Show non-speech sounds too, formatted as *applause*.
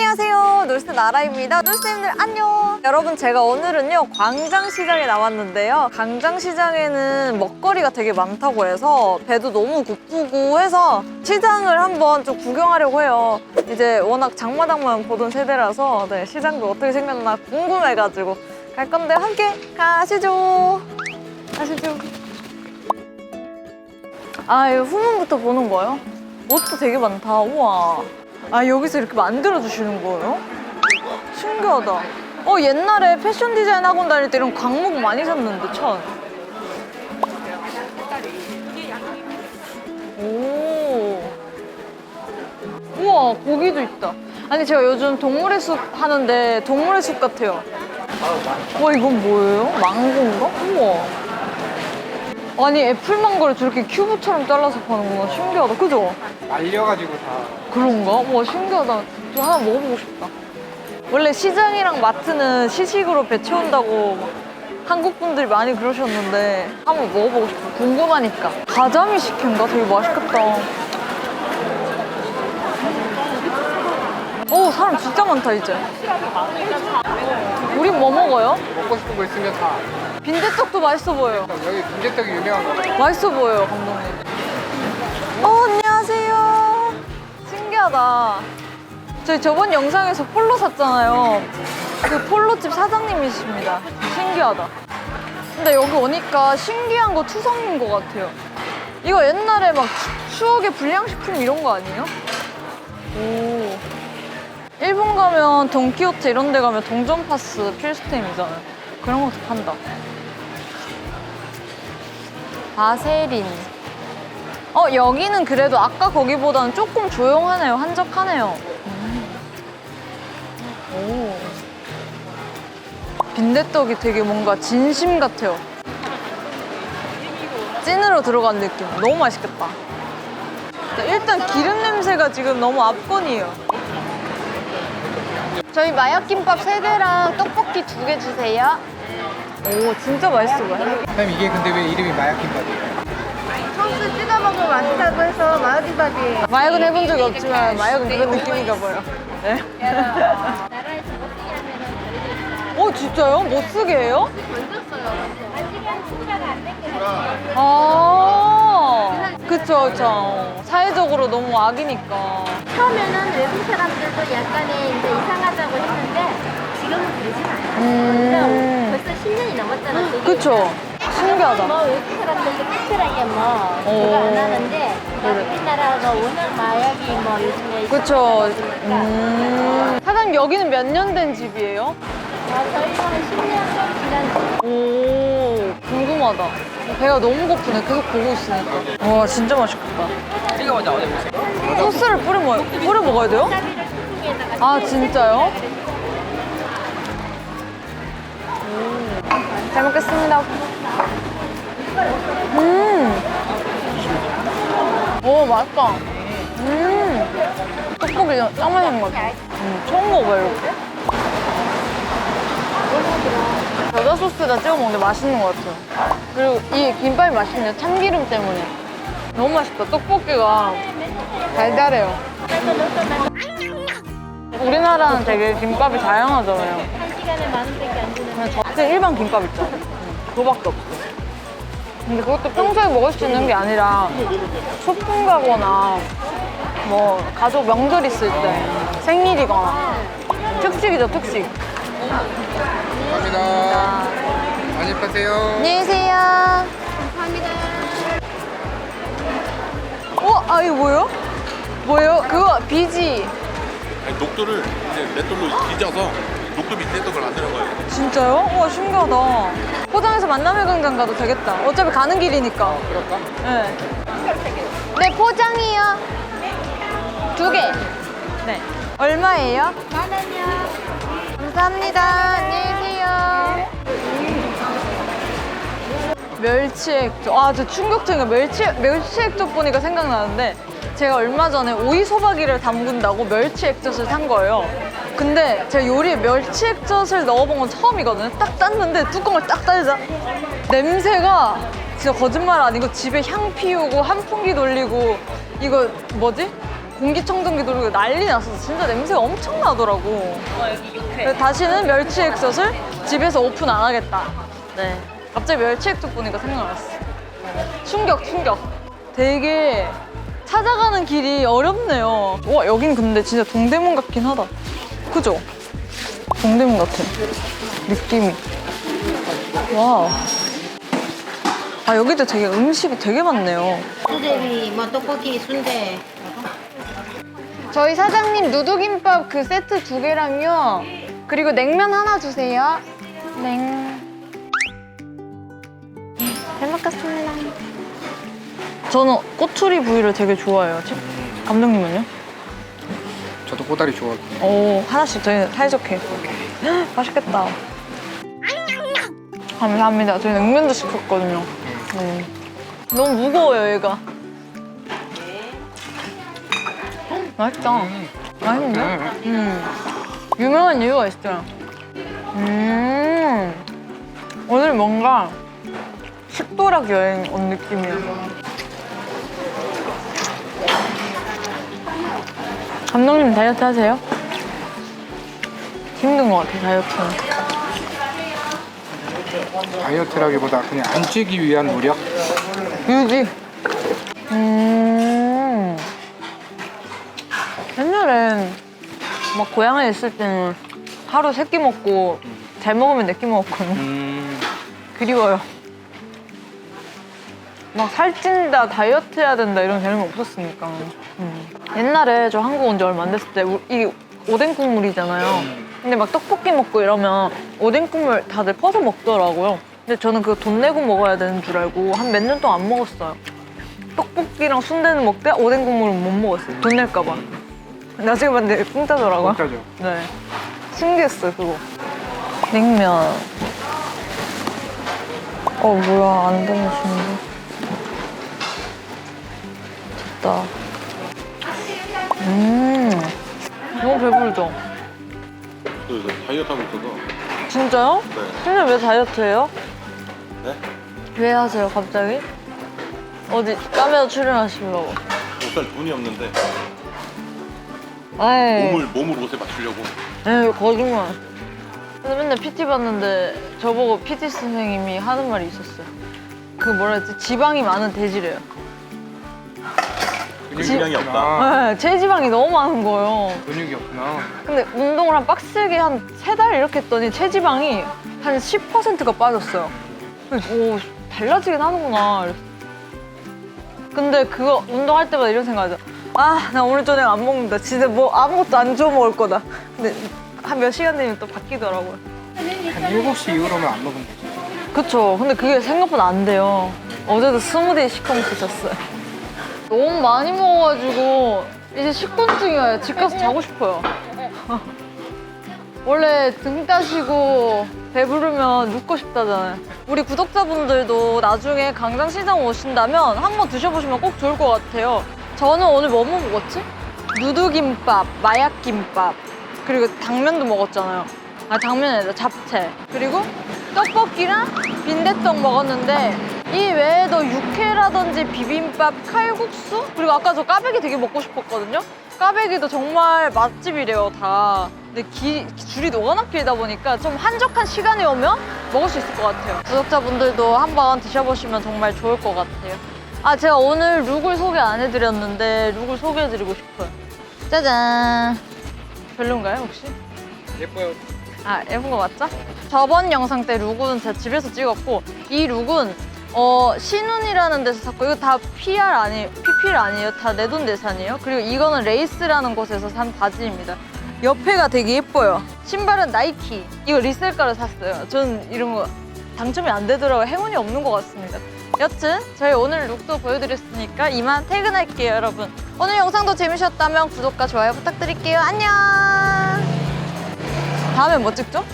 안녕하세요. 놀스 나라입니다. 놀스님들 안녕. 여러분 제가 오늘은요 광장시장에 나왔는데요. 광장시장에는 먹거리가 되게 많다고 해서 배도 너무 고프고 해서 시장을 한번 좀 구경하려고 해요. 이제 워낙 장마당만 보던 세대라서 네, 시장도 어떻게 생겼나 궁금해가지고 갈 건데 함께 가시죠. 가시죠. 아, 이거 후문부터 보는 거예요? 옷도 되게 많다. 우와. 아, 여기서 이렇게 만들어 주시는 거예요? 신기하다. 어, 옛날에 패션 디자인 학원 다닐 때 이런 광목 많이 샀는데, 천. 오. 우와, 고기도 있다. 아니, 제가 요즘 동물의 숲 하는데 동물의 숲 같아요. 와, 이건 뭐예요? 망고인가? 우와. 아니 애플망고를 저렇게 큐브처럼 잘라서 파는구나 신기하다. 그죠? 말려가지고 다. 그런가? 와 신기하다. 저 하나 먹어보고 싶다. 원래 시장이랑 마트는 시식으로 배 채운다고 막 한국 분들이 많이 그러셨는데 한번 먹어보고 싶어. 궁금하니까. 가자미 식혜인가? 되게 맛있겠다. 오 사람 진짜 많다 이제. 우린 뭐 먹어요? 먹고 싶은 거 있으면 다 빈대떡도 맛있어 보여요 여기 빈대떡이 유명한 거 맛있어 보여요, 감독님. 어, 안녕하세요. 신기하다. 저희 저번 영상에서 폴로 샀잖아요. 그 폴로집 사장님이십니다. 신기하다. 근데 여기 오니까 신기한 거 투성인 것 같아요. 이거 옛날에 막 추- 추억의 불량식품 이런 거 아니에요? 오. 일본 가면 돈키호테 이런 데 가면 동전 파스 필수템이잖아요. 그런 것도 판다. 바세린. 어, 여기는 그래도 아까 거기보다는 조금 조용하네요. 한적하네요. 음. 오. 빈대떡이 되게 뭔가 진심 같아요. 찐으로 들어간 느낌. 너무 맛있겠다. 일단 기름 냄새가 지금 너무 압권이에요. 저희 마약김밥 세개랑 떡볶이 두개 주세요. 오, 진짜 맛있어 보여. 선생님 이게 근데 왜 이름이 마약김밥이에요? 소스 찍어 먹으면 맛있다고 해서 마요김밥이에요. 마약은 해본 적이 없지만 마약은 그런 느낌인가 봐요. 네. 나라에서 못 쓰게 하면은 어 진짜요? 못 쓰게 해요? 건졌어요. 아직은 충사가 안 됐거든요. 아 그쵸 그쵸 사회적으로 너무 악이니까 처음에는 외국 사람들도 약간의 이제 이상하다고 했는데 지금은 그러진 않아요. 음. 그쵸? 신기하다. 뭐 외국 사람들도 특별하게 뭐. 그거 안 하는데 우리나라가 워낙 마약이 뭐 요즘에 그쵸. 음. 사장님 여기는 몇 년 된 집이에요? 아, 저희는 10년 좀 지난 오 궁금하다. 배가 너무 고프네. 계속 보고 있으니까. 와 진짜 맛있겠다. 소스를 뿌려, 먹, 뿌려 먹어야 돼요? 아 진짜요? 잘 먹겠습니다. 음. 오 맛있다. 음. 떡볶이 짱 맛있는 것 같아. 음, 처음 먹어봐요 이렇게. 겨자 소스에다 찍어 먹는데 맛있는 것 같아요. 그리고 이 김밥이 맛있네요. 참기름 때문에. 너무 맛있다. 떡볶이가 달달해요. 우리나라는 되게 김밥이 다양하잖아요. 한 시간에 만 원밖에 안 주는 그냥 저 일반 김밥 있잖아. 그거밖에 없어. 근데 그것도 평소에 먹을 수 있는 게 아니라 소풍 가거나 뭐 가족 명절 있을 때 생일이거나 특식이죠 특식. 감사합니다 많이 파세요 안녕히 계세요. 감사합니다. 어? 아 이거 뭐예요? 뭐예요? 그거 비지. 아니, 녹두를 이제 맷돌로 뒤져서 녹두 밑에 떡을 만드는 거예요. 진짜요? 우와 신기하다. 포장해서 만남의 광장 가도 되겠다. 어차피 가는 길이니까. 그럴까? 네. 네, 포장이요. 두 개. 네. 얼마예요? 만 원이요. 감사합니다. 안녕히 계세요. 멸치액젓. 아, 저 충격적인 거 멸치, 멸치액젓 보니까 생각나는데 제가 얼마 전에 오이 소박이를 담근다고 멸치액젓을 산 거예요. 근데 제가 요리에 멸치액젓을 넣어본 건 처음이거든요. 딱 땄는데 뚜껑을 딱 따자 냄새가 진짜 거짓말 아니고 집에 향 피우고 한풍기 돌리고 이거 뭐지? 공기청정기 돌리고 난리 났었어. 진짜 냄새가 엄청 나더라고. 그래서 다시는 멸치 액젓을 집에서 오픈 안 하겠다. 네. 갑자기 멸치 액젓 보니까 생각났어. 충격, 충격. 되게 찾아가는 길이 어렵네요. 와, 여긴 근데 진짜 동대문 같긴 하다. 그죠? 동대문 같아. 느낌이. 와. 아, 여기도 되게 음식이 되게 많네요. 수제비, 뭐 떡볶이, 순대. 저희 사장님 누드김밥 그 세트 두 개랑요. 그리고 냉면 하나 주세요. 냉. 잘 먹겠습니다. 저는 꼬투리 부위를 되게 좋아해요. 치- 감독님은요? 저도 꼬다리 좋아하거든요. 오, 하나씩 저희는 사이좋게. *gasps* 맛있겠다. 감사합니다. 저희 냉면도 시켰거든요. 네. 너무 무거워요, 얘가. 맛있다. 맛있는데? 음. 유명한 이유가 있어요. 음. 오늘 뭔가 식도락 여행 온 느낌이야. 감독님 다이어트 하세요? 힘든 것 같아, 다이어트는. 다이어트라기보다 그냥 안 찌기 위한 노력? 유지. 음. 옛날엔 막 고향에 있을 때는 하루 세 끼 먹고 잘 먹으면 네 끼 먹었거든요. 음. 그리워요. 막 살찐다, 다이어트 해야 된다 이런 개념이 없었으니까. 음. 옛날에 저 한국 온 지 얼마 안 됐을 때 우- 이게 오뎅 국물이잖아요. 근데 막 떡볶이 먹고 이러면 오뎅 국물 다들 퍼서 먹더라고요. 근데 저는 그거 돈 내고 먹어야 되는 줄 알고 한 몇 년 동안 안 먹었어요. 떡볶이랑 순대는 먹되 오뎅 국물은 못 먹었어요. 돈 낼까 봐. 나중에 봤는데 공짜더라고요. 공짜죠. 네. 신기했어요, 그거. 냉면. 어, 뭐야, 안 되시는데. 됐다. 음. 너무 배부르죠? 저 요새 다이어트 하고 있어서. 진짜요? 네. 근데 왜 다이어트 해요? 네? 왜 하세요, 갑자기? 어디, 카메라 출연하시려고. 옷살 돈이 없는데 에이. 몸을 몸을 옷에 맞추려고. 에이, 거짓말. 근데 맨날 PT 봤는데 저보고 PT 선생님이 하는 말이 있었어요. 그 뭐라 했지? 지방이 많은 돼지래요. 근육량이 없다. 네, 체지방이 너무 많은 거예요. 근육이 없구나. 근데 운동을 한 빡세게 한 세 달 이렇게 했더니 체지방이 한 10%가 빠졌어요. 그래서 오, 달라지긴 하는구나. 이랬어요. 근데 그거 운동할 때마다 이런 생각하죠. 아, 나 오늘 저녁 안 먹는다. 진짜 뭐 아무것도 안 주워 먹을 거다. 근데 한 몇 시간 되면 또 바뀌더라고요. 한 7시 이후로는 안 먹으면 되지. 그쵸. 근데 그게 생각보다 안 돼요. 어제도 스무디 시커 먹으셨어요. 너무 많이 먹어가지고 이제 식곤증이 와요. 집 가서 자고 싶어요. *laughs* 원래 등 따시고 배부르면 눕고 싶다잖아요. 우리 구독자분들도 나중에 강장시장 오신다면 한번 드셔보시면 꼭 좋을 것 같아요. 저는 오늘 뭐 먹었지? 누드김밥, 마약김밥, 그리고 당면도 먹었잖아요. 아, 당면이 아니라 잡채. 그리고 떡볶이랑 빈대떡 먹었는데 이 외에도 육회라든지 비빔밥, 칼국수 그리고 아까 저 까베기 되게 먹고 싶었거든요. 까베기도 정말 맛집이래요 다. 근데 기- 줄이 너무나 길다 보니까 좀 한적한 시간에 오면 먹을 수 있을 것 같아요. 구독자분들도 한번 드셔보시면 정말 좋을 것 같아요. 아 제가 오늘 룩을 소개 안 해드렸는데 룩을 소개해드리고 싶어요. 짜잔. 별론가요 혹시? 예뻐요. 아 예쁜 거 맞죠? 저번 영상 때 룩은 제가 집에서 찍었고 이 룩은 어 신운이라는 데서 샀고 이거 다 PR 아니에요 PPL 아니에요? 다 내 돈 내산이에요? 그리고 이거는 레이스라는 곳에서 산 바지입니다. 옆에가 되게 예뻐요. 신발은 나이키. 이거 리셀가로 샀어요. 저는 이런 거 당첨이 안 되더라고요 행운이 없는 것 같습니다. 여튼 저희 오늘 룩도 보여드렸으니까 이만 퇴근할게요 여러분. 오늘 영상도 재밌었다면 구독과 좋아요 부탁드릴게요. 안녕! 다음에 뭐 찍죠?